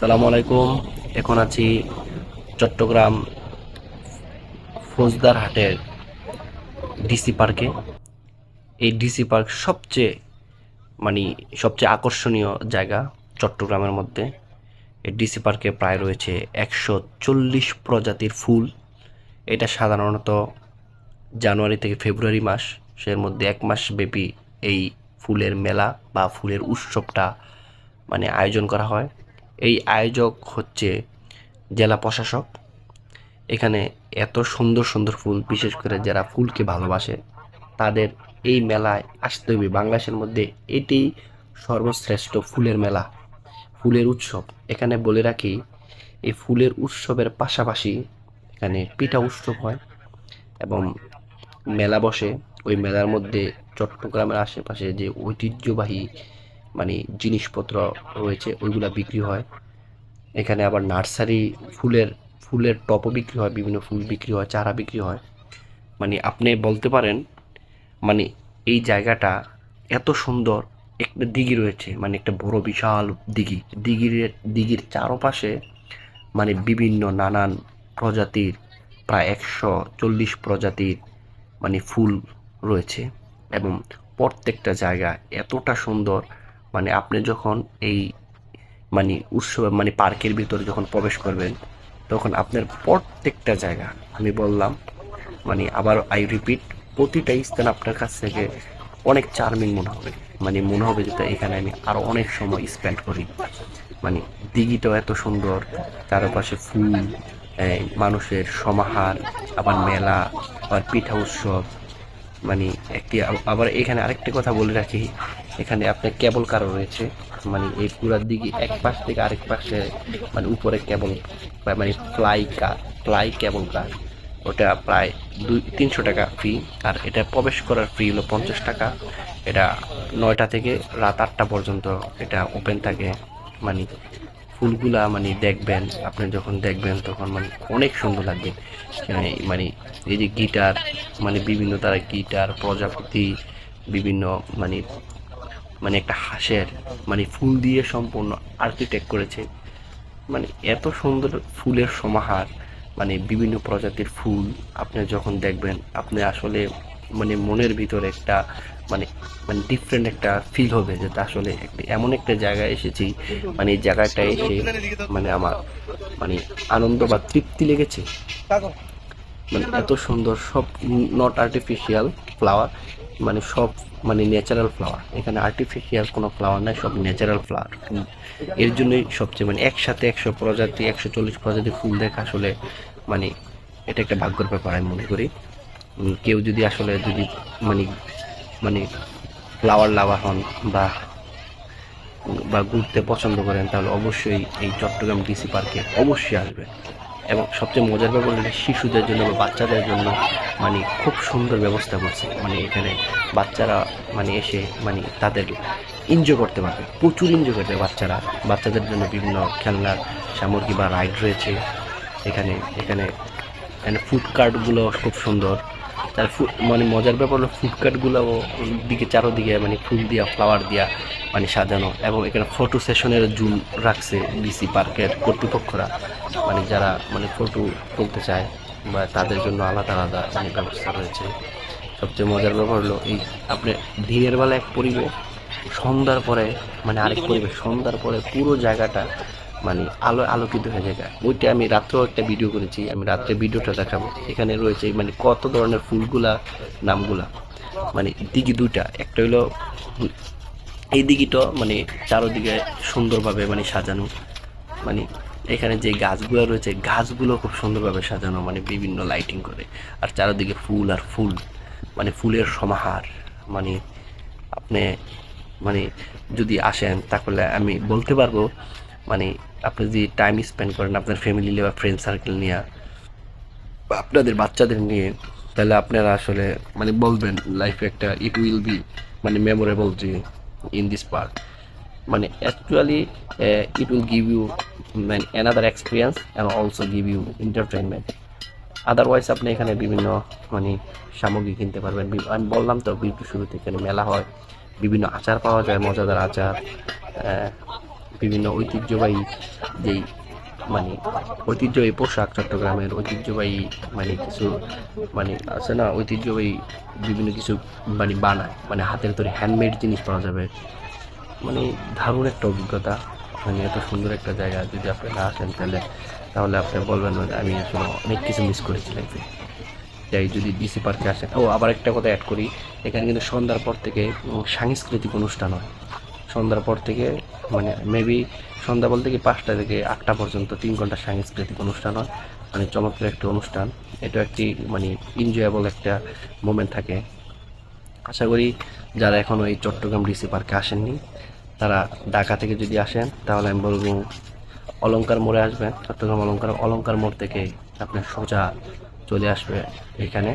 সালামু আলাইকুম এখন আছি চট্টগ্রাম ফৌজদার হাটের ডিসি পার্কে। এই ডিসি পার্ক সবচেয়ে মানে সবচেয়ে আকর্ষণীয় জায়গা চট্টগ্রামের মধ্যে। এই ডিসি পার্কে প্রায় রয়েছে একশো চল্লিশ প্রজাতির ফুল। এটা সাধারণত জানুয়ারি থেকে ফেব্রুয়ারি মাস, সের মধ্যে এক মাস ব্যাপী এই ফুলের মেলা বা ফুলের উৎসবটা মানে আয়োজন করা হয়। এই আয়োজক হচ্ছে জেলা প্রশাসক। এখানে এত সুন্দর সুন্দর ফুল, বিশেষ করে যারা ফুলকে ভালোবাসে, তাদের এই মেলায় আসতে হবে। বাংলাদেশের মধ্যে এটি সর্বশ্রেষ্ঠ ফুলের মেলা, ফুলের উৎসব। এখানে বলে রাখি, এই ফুলের উৎসবের পাশাপাশি এখানে পিঠা উৎসব হয় এবং মেলা বসে। ওই মেলার মধ্যে চট্টগ্রামের আশেপাশে যে ঐতিহ্যবাহী মানে জিনিসপত্র রয়েছে, ওইগুলা বিক্রি হয়। এখানে আবার নার্সারি ফুলের ফুলের টপও বিক্রি হয়, বিভিন্ন ফুল বিক্রি হয়, চারা বিক্রি হয়। মানে আপনি বলতে পারেন মানে এই জায়গাটা এত সুন্দর, একটা দিঘি রয়েছে মানে একটা বড় বিশাল দিঘি। দিঘির দিঘির চারপাশে মানে বিভিন্ন নানান প্রজাতির, প্রায় একশো চল্লিশ প্রজাতির মানে ফুল রয়েছে। এবং প্রত্যেকটা জায়গা এতটা সুন্দর মানে আপনি যখন এই মানে উৎসব মানে পার্কের ভিতরে যখন প্রবেশ করবেন, তখন আপনার প্রত্যেকটা জায়গা, আমি বললাম মানে আবার আই রিপিট প্রতিটা স্থান আপনার কাছ থেকে অনেক চার্মিং মনে হবে। মানে মনে হবে যে এখানে আমি আরও অনেক সময় স্পেন্ড করি। মানে দিঘিটাও এত সুন্দর, চারপাশে ফুল মানুষের সমাহার, আবার মেলা, আবার পিঠা উৎসব মানে একটি, আবার এখানে আরেকটি কথা বলে রাখি এখানে আপনার কেবল কারও রয়েছে। মানে এই পুরার দিকে এক পাশ থেকে আরেক পাশে মানে উপরে কেবল মানে ফ্লাই কার ফ্লাই কেবল কার ওটা প্রায় দুই, তিনশো টাকা ফি আর এটা প্রবেশ করার ফি হলো পঞ্চাশ টাকা। এটা নয়টা থেকে রাত আটটা পর্যন্ত এটা ওপেন থাকে। মানে ফুলগুলা মানে দেখবেন, আপনি যখন দেখবেন তখন মানে অনেক সুন্দর লাগবে। মানে মানে এই যে গিটার মানে বিভিন্ন তারা গিটার, প্রজাপতি, বিভিন্ন মানে মানে একটা হাঁসের মানে ফুল দিয়ে সম্পূর্ণ আর্কিটেক্ট করেছে। মানে এত সুন্দর ফুলের সমাহার মানে বিভিন্ন প্রজাতির ফুল, আপনি যখন দেখবেন, আপনি আসলে মানে মনের ভিতরে একটা মানে মানে ডিফারেন্ট একটা ফিল হবে যেটা আসলে একটা, এমন একটা জায়গায় এসেছি মানে এই জায়গাটা এসে মানে আমার মানে আনন্দ বা তৃপ্তি লেগেছে। মানে এত সুন্দর সব নট আর্টিফিশিয়াল ফ্লাওয়ার মানে সব মানে ন্যাচারাল ফ্লাওয়ার এখানে আর্টিফিশিয়াল কোনো ফ্লাওয়ার নাই সব ন্যাচারাল ফ্লাওয়ার এর জন্যই সবচেয়ে মানে একসাথে একশো প্রজাতি একশো চল্লিশ প্রজাতি ফুল দেখা আসলে মানে এটা একটা ভাগ্যের ব্যাপার আমি মনে করি। কেউ যদি আসলে যদি মানে মানে ফ্লাওয়ার লাভার হন বা বা ঘুরতে পছন্দ করেন তাহলে অবশ্যই এই চট্টগ্রাম ডিসি পার্কে অবশ্যই আসবেন এবং সবচেয়ে মজার ব্যাপার হলো শিশুদের জন্য বা বাচ্চাদের জন্য মানে খুব সুন্দর ব্যবস্থা করছে। মানে এখানে বাচ্চারা মানে এসে মানে তাদের এনজয় করতে পারবে। প্রচুর এনজয় করতে বাচ্চারা। বাচ্চাদের জন্য বিভিন্ন খেলনার সামগ্রী বা রাইড রয়েছে। এখানে এখানে এখানে ফুড কার্টগুলো খুব সুন্দর। তার মানে মজার ব্যাপার হলো ফুড কার্টগুলোও দিকে চারোদিকে মানে ফুল দিয়া ফ্লাওয়ার দিয়া মানে সাজানো এবং এখানে ফটো সেশনের জুন রাখছে ডিসি পার্কের কর্তৃপক্ষরা। মানে যারা মানে ফটো তুলতে চায় বা তাদের জন্য আলাদা আলাদা মানে ব্যবস্থা রয়েছে। সবচেয়ে মজার ব্যাপার হলো এই আপনি দিনের বেলা এক পরিবেশ, সন্ধ্যার পরে মানে আরেক পরিবেশ, সন্ধ্যার পরে পুরো জায়গাটা মানে আলো, আলোকিত হয়ে যায়। ওইটা আমি রাত্রেও একটা ভিডিও করেছি, আমি রাত্রে ভিডিওটা দেখাবো। এখানে রয়েছে মানে কত ধরনের ফুলগুলা, নামগুলা। মানে দিঘি দুইটা, একটা হইল এই দিঘিটা মানে চারোদিকে সুন্দরভাবে মানে সাজানো। মানে এখানে যে গাছগুলো রয়েছে, গাছগুলো খুব সুন্দরভাবে সাজানো মানে বিভিন্ন লাইটিং করে। আর চারোদিকে ফুল আর ফুল মানে ফুলের সমাহার। মানে আপনি মানে যদি আসেন, তাহলে আমি বলতে পারব মানে আপনি যদি টাইম স্পেন্ড করেন আপনার ফ্যামিলি নিয়ে বা ফ্রেন্ড সার্কেল নিয়ে, বা আপনাদের বাচ্চাদের নিয়ে, তাহলে আপনারা আসলে মানে বলবেন লাইফে একটা ইট উইল বি মানে মেমোরেবল যে ইন দিস পার্ক মানে actually it will give you মানে another experience and also give you entertainment otherwise আপনি এখানে বিভিন্ন মানে সামগ্রী কিনতে পারবেন। আমি বললাম তো ভিডিও শুরুতে এখানে মেলা হয়। বিভিন্ন আচার পাওয়া যায়, মজাদার আচার বিভিন্ন ঐতিহ্যবাহী যেই মানে ঐতিহ্যবাহী পোশাক চট্টগ্রামের ঐতিহ্যবাহী মানে কিছু মানে আছে না, ঐতিহ্যবাহী বিভিন্ন কিছু মানে বানায়। মানে হাতের তৈরি হ্যান্ডমেড জিনিস পাওয়া যাবে। মানে দারুণ একটা অভিজ্ঞতা। মানে এত সুন্দর একটা জায়গা। যদি আপনি না আসেন তাহলে তাহলে আপনি বলবেন আমি আসলে অনেক কিছু মিস করেছি লাইফে যাই যদি ডিসি পার্কে আসেন। ও, আবার একটা কথা অ্যাড করি। এখানে কিন্তু সন্ধ্যার পর থেকে সাংস্কৃতিক অনুষ্ঠান হয়। সন্ধ্যার পর থেকে মানে মেবি সন্ধ্যা বলতে কি পাঁচটা থেকে আটটা পর্যন্ত তিন ঘণ্টা সাংস্কৃতিক অনুষ্ঠান হয়। মানে চমৎকার একটি অনুষ্ঠান। এটা একটি মানে এনজয়েবল একটা মোমেন্ট থাকে। আশা করি যারা এখনও এই চট্টগ্রাম ডিসি পার্কে আসেননি, তারা ঢাকা থেকে যদি আসেন, তাহলে আমি বলব অলঙ্কার মোড়ে আসবেন। চট্টগ্রাম অলংকার অলঙ্কার মোড় থেকে আপনার সোজা চলে আসবে এখানে।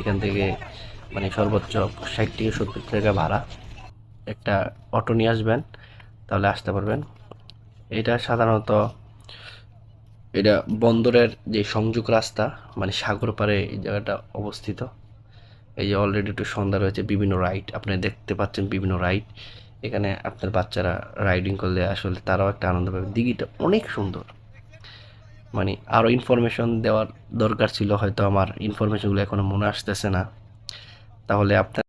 এখান থেকে মানে সর্বোচ্চ ষাট থেকে সত্তর টাকা ভাড়া। একটা অটো নিয়ে আসবেন, তাহলে আসতে পারবেন। এটা সাধারণত এটা বন্দরের যে সংযোগ রাস্তা মানে সাগর পাড়ে এই জায়গাটা অবস্থিত। এই যে অলরেডি একটু সন্ধ্যা রয়েছে, বিভিন্ন রাইড আপনি দেখতে পাচ্ছেন বিভিন্ন রাইড এখানে আপনার বাচ্চারা রাইডিং করলে আসলে তারাও একটা আনন্দ পাবে। দিঘিটা অনেক সুন্দর। মানে আরও ইনফরমেশন দেওয়ার দরকার ছিল, হয়তো আমার ইনফরমেশনগুলো এখনও মনে আসতেছে না। তাহলে আপনার